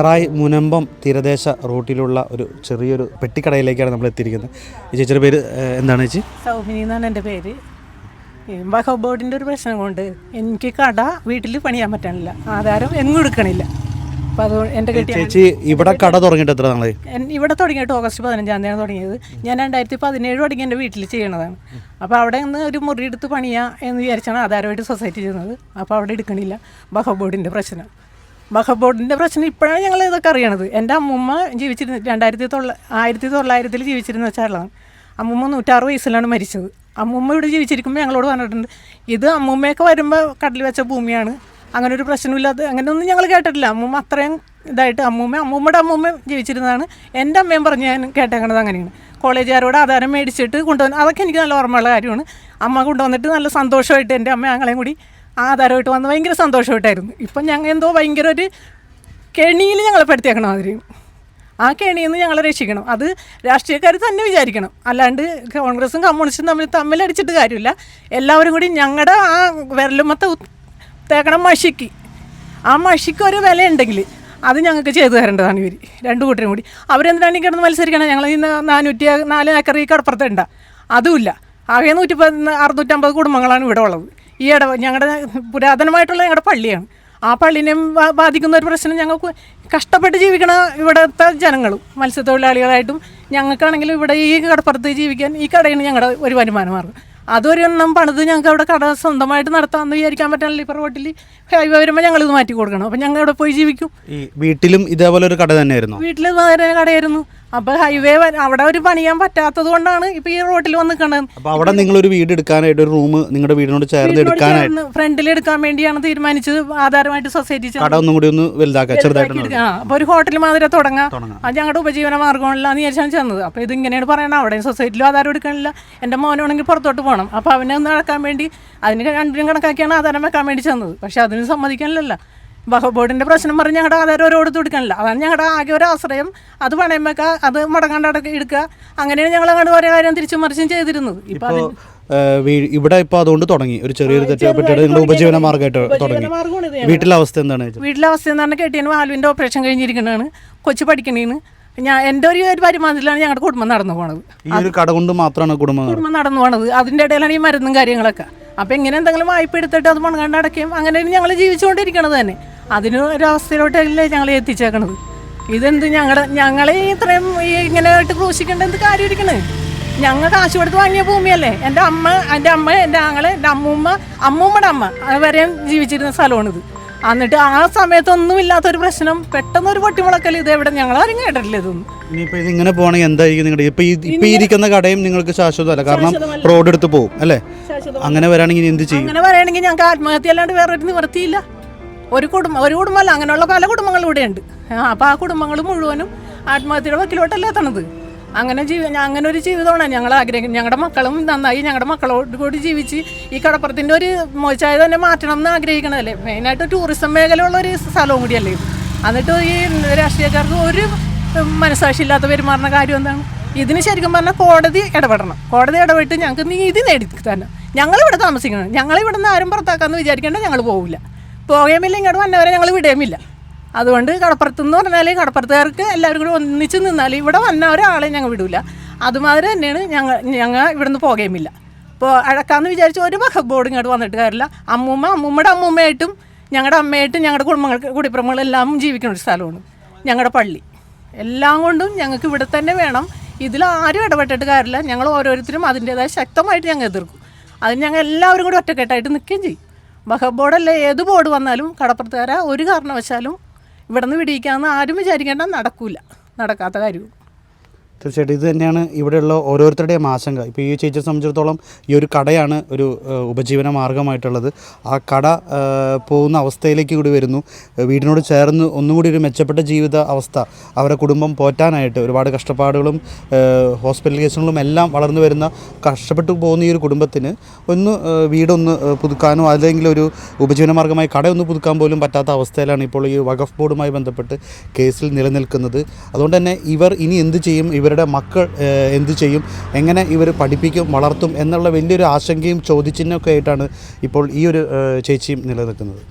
ചെറായി മുനമ്പം തീരദേശ റൂട്ടിലുള്ള ഒരു ചെറിയൊരു പെട്ടിക്കടയിലേക്കാണ് നമ്മൾ എത്തിയിരിക്കുന്നത്. ഈ ചേച്ചിയുടെ പേര് എന്താണ് ചേച്ചി? സൗമിനി എന്നാണ് എന്റെ പേര്. ബോർഡിന്റെ ഒരു പ്രശ്നം കൊണ്ട് എനിക്ക് കട വീട്ടിൽ പണിയാൻ പറ്റാനില്ല. ആധാരം എങ്ങും എടുക്കണില്ല. അപ്പോൾ അത് എന്റെ ചേച്ചി ഇവിടെ കട തുടങ്ങിയിട്ട് എത്ര നാളായി? ഇവിടെ തുടങ്ങിയിട്ട് ഓഗസ്റ്റ് പതിനഞ്ചാം തീയതിയാണ് തുടങ്ങിയത്. ഞാൻ രണ്ടായിരത്തി പതിനേഴ് തുടങ്ങി എന്റെ വീട്ടിൽ ചെയ്യണതാണ്. അപ്പോൾ അവിടെ നിന്ന് ഒരു മുറി എടുത്ത് പണിയാ എന്ന് വിചാരിച്ചാണ് ആധാരമായിട്ട് സൊസൈറ്റി ചെയ്യുന്നത്. അപ്പോൾ അവിടെ എടുക്കണില്ല ബഹബോർഡിന്റെ പ്രശ്നം. ബഹോ ബോർഡിന്റെ പ്രശ്നം ഇപ്പോഴാണ് ഞങ്ങൾ ഇതൊക്കെ അറിയണത്. എന്റെ അമ്മൂമ്മ ജീവിച്ചിരുന്ന രണ്ടായിരത്തി തൊള്ള ആയിരത്തി തൊള്ളായിരത്തിൽ ജീവിച്ചിരുന്ന വെച്ചാലാണ് അമ്മൂമ്മ നൂറ്റാറ് വയസ്സിലാണ് മരിച്ചത്. അമ്മൂമ്മ ഇവിടെ ജീവിച്ചിരിക്കുമ്പോൾ ഞങ്ങളോട് പറഞ്ഞിട്ടുണ്ട് ഇത് അമ്മൂമ്മയൊക്കെ വരുമ്പോൾ കടലിൽ വെച്ച ഭൂമിയാണ്. അങ്ങനെ ഒരു പ്രശ്നമില്ലാതെ അങ്ങനെയൊന്നും ഞങ്ങൾ കേട്ടിട്ടില്ല. അമ്മൂമ്മ അത്രയും ഇതായിട്ട് അമ്മൂമ്മ അമ്മൂമ്മയുടെ അമ്മൂമ്മ ജീവിച്ചിരുന്നതാണ്. എന്റെ അമ്മയും പറഞ്ഞ് ഞാൻ കേട്ടേക്കണത് അങ്ങനെയാണ്. കോളേജുകാരോട് ആധാരം മേടിച്ചിട്ട് കൊണ്ടുവന്ന് അതൊക്കെ എനിക്ക് നല്ല ഓർമ്മയുള്ള കാര്യമാണ്. അമ്മ കൊണ്ടുവന്നിട്ട് നല്ല സന്തോഷമായിട്ട് എന്റെ അമ്മ ഞങ്ങളെയും കൂടി ആധാരമായിട്ട് വന്ന് ഭയങ്കര സന്തോഷമായിട്ടായിരുന്നു. ഇപ്പം ഞങ്ങൾ എന്തോ ഭയങ്കര ഒരു കെണിയിൽ ഞങ്ങളെ പെടുത്തിയേക്കണം മാതിരി. ആ കെണിയിൽ നിന്ന് ഞങ്ങളെ രക്ഷിക്കണം. അത് രാഷ്ട്രീയക്കാർ തന്നെ വിചാരിക്കണം. അല്ലാണ്ട് കോൺഗ്രസും കമ്മ്യൂണിസ്റ്റും തമ്മിൽ അടിച്ചിട്ട് കാര്യമില്ല. എല്ലാവരും കൂടി ഞങ്ങളുടെ ആ വിരലുമത്തെ തേക്കണം മഷിക്ക്. ആ മഷിക്ക് ഒരു വില ഉണ്ടെങ്കിൽ അത് ഞങ്ങൾക്ക് ചെയ്തു തരേണ്ടതാണ് ഇവർ രണ്ട് കൂട്ടരും കൂടി. അവരെന്തിനാണ് ഈ കിടന്ന് മത്സരിക്കണം? ഞങ്ങൾ ഇന്ന് നാനൂറ്റി നാല് ഏക്കർ ഈ കടപ്പുറത്തുണ്ട അതുമില്ല ആകെ നൂറ്റി അറുന്നൂറ്റമ്പത് കുടുംബങ്ങളാണ് ഇവിടെ ഉള്ളത്. ഈ ഇട ഞങ്ങളുടെ പുരാതനമായിട്ടുള്ള ഞങ്ങളുടെ പള്ളിയാണ്. ആ പള്ളിനെ ബാധിക്കുന്ന ഒരു പ്രശ്നം ഞങ്ങൾക്ക് കഷ്ടപ്പെട്ട് ജീവിക്കണ ഇവിടുത്തെ ജനങ്ങളും മത്സ്യത്തൊഴിലാളികളായിട്ടും ഞങ്ങൾക്കാണെങ്കിലും ഇവിടെ ഈ കടപ്പുറത്ത് ജീവിക്കാൻ ഈ കടയാണ് ഞങ്ങളുടെ ഒരു വരുമാന അതൊരു എണ്ണം പണിത് ഞങ്ങൾക്ക് അവിടെ കട സ്വന്തമായിട്ട് നടത്താമെന്ന് വിചാരിക്കാൻ പറ്റാനില്ല. ഇപ്പോൾ റോട്ടിൽ ഹൈവേ വരുമ്പോൾ ഞങ്ങൾ ഇത് മാറ്റി കൊടുക്കണം. അപ്പം ഞങ്ങൾ അവിടെ പോയി ജീവിക്കും. ഈ വീട്ടിലും ഇതേപോലെ ഒരു കട തന്നെയായിരുന്നു? വീട്ടിൽ വേറെ കടയായിരുന്നു. അപ്പോൾ ഹൈവേ അവിടെ ഒരു പണിയാൻ പറ്റാത്തത് കൊണ്ടാണ് ഇപ്പൊ ഈ റോഡിൽ വന്ന് നിൽക്കുന്നത് അപ്പോൾ അവിടെ നിങ്ങൾ ഒരു വീട് എടുക്കാനായിട്ട് ഒരു റൂം നിങ്ങളുടെ വീടിനോട് ചേർന്ന് എടുക്കാനായിട്ട് ഫ്രണ്ടിൽ എടുക്കാൻ വേണ്ടിയാണ് തീരുമാനിച്ചത്. ആധാരമായിട്ട് സൊസൈറ്റി കട ഒന്നും കൂടി ഒന്ന് വലുതാക്കുക ചെറുതായിട്ട് ആ അപ്പോൾ ഒരു ഹോട്ടൽ മാതിരി തുടങ്ങാം. അത് ഞങ്ങളുടെ ഉപജീവന മാർഗമല്ലാന്ന് വിചാരിച്ചാണ് ചെന്നത്. അപ്പൊ ഇത് ഇങ്ങനെയാണ് പറയുന്നത് അവിടെ സൊസൈറ്റിയിലും ആധാരം എടുക്കണില്ല എന്റെ മോനാണെങ്കിൽ പുറത്തോട്ട് പോകണം. അപ്പൊ അവനെ ഒന്ന് നടക്കാൻ വേണ്ടി അതിന് രണ്ടിനും കണക്കാക്കിയാണ് ആധാരം വെക്കാൻ വേണ്ടി ചെന്നത്. പക്ഷെ അതിന് സമ്മതിക്കാനില്ലല്ലോ. ബഹ ബോർഡിന്റെ പ്രശ്നം പറഞ്ഞ് ഞങ്ങളുടെ ആധാരം ഓരോട് കൊടുക്കണില്ല അതാണ് ഞങ്ങളുടെ ആകെ ഒരു ആശ്രയം. അത് പണയം വെക്കുക അത് മടങ്ങാണ്ട് അടക്ക എടുക്കുക അങ്ങനെയാണ് ഞങ്ങൾ അങ്ങോട്ട് ഓരോ കാര്യം തിരിച്ചു മറിച്ചും ചെയ്തിരുന്നത്. ഇപ്പോൾ ഇവിടെ ഇപ്പൊ അതുകൊണ്ട് തുടങ്ങി. ഒരു ചെറിയൊരു തെറ്റ് പറ്റിയിട്ട് നിങ്ങളുടെ ഉപജീവന മാർഗമായിട്ട് തുടങ്ങി. വീട്ടിലെ അവസ്ഥ എന്താണ് വീട്ടിലെ അവസ്ഥ എന്ന് പറഞ്ഞാൽ കെട്ടിയൻ വാൽവിന്റെ ഓപ്പറേഷൻ കഴിഞ്ഞിരിക്കുന്നതാണ്. കൊച്ചു പഠിക്കണേന്ന്. ഞാൻ എന്റെ ഒരു ഒരു വരുമാനത്തിലാണ് ഞങ്ങളുടെ കുടുംബം നടന്നു പോണത്. ഈ ഒരു കട കൊണ്ട് മാത്രമാണ് കുടുംബം കുടുംബം നടന്നു പോണത്. അതിന്റെ ഇടയിലാണ് ഈ മരുന്നും കാര്യങ്ങളൊക്കെ. അപ്പം ഇങ്ങനെ എന്തെങ്കിലും വായ്പ എടുത്തിട്ട് അത് മണങ്ങാണ്ട് അടയ്ക്കും. അങ്ങനെയാണ് ഞങ്ങൾ ജീവിച്ചുകൊണ്ടിരിക്കണത് തന്നെ. അതിന് ഒരവസ്ഥയിലോട്ടല്ലേ ഞങ്ങൾ എത്തിച്ചേക്കണത്? ഇതെന്ത് ഞങ്ങളുടെ ഞങ്ങളെ ഇത്രയും ഇങ്ങനെ ആയിട്ട് ക്രൂശിക്കേണ്ട എന്ത് കാര്യം ഇരിക്കണത് ഞങ്ങൾ കാശ് കൊടുത്ത് വാങ്ങിയ ഭൂമിയല്ലേ? എന്റെ അമ്മ എന്റെ അമ്മ എന്റെ ആങ്ങളെ എന്റെ അമ്മൂമ്മ അമ്മൂമ്മയുടെ അമ്മ. വരെയും ജീവിച്ചിരുന്ന സ്ഥലമാണിത്. എന്നിട്ട് ആ സമയത്തൊന്നും ഇല്ലാത്ത ഒരു പ്രശ്നം. പെട്ടെന്ന് ഒരു പൊട്ടിമുളക്കൽ ഇത് എവിടെ ഞങ്ങളാരും കേട്ടിട്ടില്ല ഇതൊന്നും ഇനിയിപ്പോ ഇത് ഇങ്ങനെ പോകണമെങ്കിൽ എന്തായിരിക്കും നിങ്ങളുടെ ഇപ്പൊ ഈ ഇരിക്കുന്ന കടയും നിങ്ങൾക്ക് ശാശ്വതമല്ല. കാരണം റോഡ് എടുത്ത് പോകും അല്ലേ? അങ്ങനെ വരാണെങ്കിൽ എന്ത് ചെയ്യും? അങ്ങനെ പറയുകയാണെങ്കിൽ ഞങ്ങൾക്ക് ആത്മഹത്യ അല്ലാണ്ട് വേറെ ഒരു നിവൃത്തിയില്ല. ഒരു കുടുംബം ഒരു കുടുംബമല്ല അങ്ങനെയുള്ള പല കുടുംബങ്ങളും ഇവിടെയുണ്ട്. അപ്പോൾ ആ കുടുംബങ്ങൾ മുഴുവനും ആത്മഹത്യയുടെ വക്കിലോട്ടല്ല എത്തണത്. അങ്ങനെ ജീവി അങ്ങനെ ഒരു ജീവിതമാണ്. ഞങ്ങൾ ആഗ്രഹിക്കുന്നത് ഞങ്ങളുടെ മക്കളും നന്നായി ഞങ്ങളുടെ മക്കളോട് കൂടി ജീവിച്ച് ഈ കടപ്പുറത്തിന്റെ ഒരു മോശമായ തന്നെ മാറ്റണം എന്ന് ആഗ്രഹിക്കണതല്ലേ? മെയിനായിട്ട് ടൂറിസം മേഖലയുള്ള ഒരു സ്ഥലവും കൂടിയല്ലേ? എന്നിട്ട് ഈ രാഷ്ട്രീയക്കാർക്ക് ഒരു മനസാക്ഷി ഇല്ലാത്ത പെരുമാറുന്ന കാര്യം എന്താണ്? ഇതിന് ശരിക്കും പറഞ്ഞാൽ കോടതി ഇടപെടണം. കോടതി ഇടപെട്ട് ഞങ്ങൾക്ക് നീതി നേടി തന്നെ ഞങ്ങളിവിടെ താമസിക്കണം. ഞങ്ങളിവിടെ നിന്ന് ആരും പുറത്താക്കാമെന്ന് വിചാരിക്കേണ്ട ഞങ്ങൾ പോകില്ല പോകുകയുമില്ല ഇങ്ങോട്ട് വന്നവരെ ഞങ്ങൾ വിടുകയുമില്ല അതുകൊണ്ട് കടപ്പുറത്ത് എന്ന് പറഞ്ഞാൽ കടപ്പുറത്തുകാർക്ക് എല്ലാവരും കൂടി ഒന്നിച്ച് നിന്നാൽ ഇവിടെ വന്ന ഒരാളെ ഞങ്ങൾ വിടില്ല അതുമാതിരി തന്നെയാണ് ഞങ്ങൾ ഞങ്ങൾ ഇവിടുന്ന് പോകുകയുമില്ല ഇപ്പോൾ അഴക്കാന്ന് വിചാരിച്ച് ഒരു ബഹ ബോർഡ് ഇങ്ങോട്ട് വന്നിട്ട് കാര്യമില്ല. അമ്മൂമ്മ അമ്മൂമ്മയുടെ അമ്മൂമ്മയായിട്ടും ഞങ്ങളുടെ അമ്മയായിട്ടും ഞങ്ങളുടെ കുടുംബങ്ങൾക്ക് കുടിപ്രമങ്ങളെല്ലാം ജീവിക്കുന്ന ഒരു സ്ഥലമാണ്. ഞങ്ങളുടെ പള്ളി. എല്ലാം കൊണ്ടും ഞങ്ങൾക്ക് ഇവിടെ തന്നെ വേണം. ഇതിൽ ആരും ഇടപെട്ടിട്ട് കാര്യമില്ല. ഞങ്ങൾ ഓരോരുത്തരും അതിന്റേതായ ശക്തമായിട്ട് ഞങ്ങൾ എതിർക്കും. അതിന് ഞങ്ങൾ എല്ലാവരും കൂടി ഒറ്റക്കെട്ടായിട്ട് നിൽക്കുകയും ചെയ്യും. ബഹ ബോർഡല്ല ഏത് ബോർഡ് വന്നാലും കടപ്പുറത്തുകാരെ ഒരു കാരണവശാലും ഇവിടെ നിന്ന് വിടിയിക്കാമെന്ന് ആരും വിചാരിക്കേണ്ട നടക്കൂല. നടക്കാത്ത കാര്യവും. തീർച്ചയായിട്ടും ഇത് തന്നെയാണ് ഇവിടെയുള്ള ഓരോരുത്തരുടെയും ആശങ്ക. ഇപ്പോൾ ഈ ചേച്ചിയെ സംബന്ധിച്ചിടത്തോളം ഈ ഒരു കടയാണ് ഒരു ഉപജീവന മാർഗമായിട്ടുള്ളത്. ആ കട പോകുന്ന അവസ്ഥയിലേക്ക് കൂടി വരുന്നു. വീടിനോട് ചേർന്ന് ഒന്നുകൂടി ഒരു മെച്ചപ്പെട്ട ജീവിത അവസ്ഥ അവരുടെ കുടുംബം പോറ്റാനായിട്ട് ഒരുപാട് കഷ്ടപ്പാടുകളും ഹോസ്പിറ്റൽ കേസുകളും എല്ലാം വളർന്നു വരുന്ന കഷ്ടപ്പെട്ടു പോകുന്ന ഈ ഒരു കുടുംബത്തിന് ഒന്ന് വീടൊന്ന് പുതുക്കാനോ അല്ലെങ്കിൽ ഒരു ഉപജീവന മാർഗമായി കടയൊന്ന് പുതുക്കാൻ പോലും പറ്റാത്ത അവസ്ഥയിലാണ് ഇപ്പോൾ ഈ വഖഫ് ബോർഡുമായി ബന്ധപ്പെട്ട് കേസിൽ നിലനിൽക്കുന്നത്. അതുകൊണ്ട് തന്നെ ഇവർ ഇനി എന്ത് ചെയ്യും? ഇവരുടെ മക്കൾ എന്ത് ചെയ്യും എങ്ങനെ ഇവർ പഠിപ്പിക്കും വളർത്തും എന്നുള്ള വലിയൊരു ആശങ്കയും ചോദ്യചിഹ്നമൊക്കെ ആയിട്ടാണ് ഇപ്പോൾ ഈ ഒരു ചേച്ചിയും നിലനിൽക്കുന്നത്.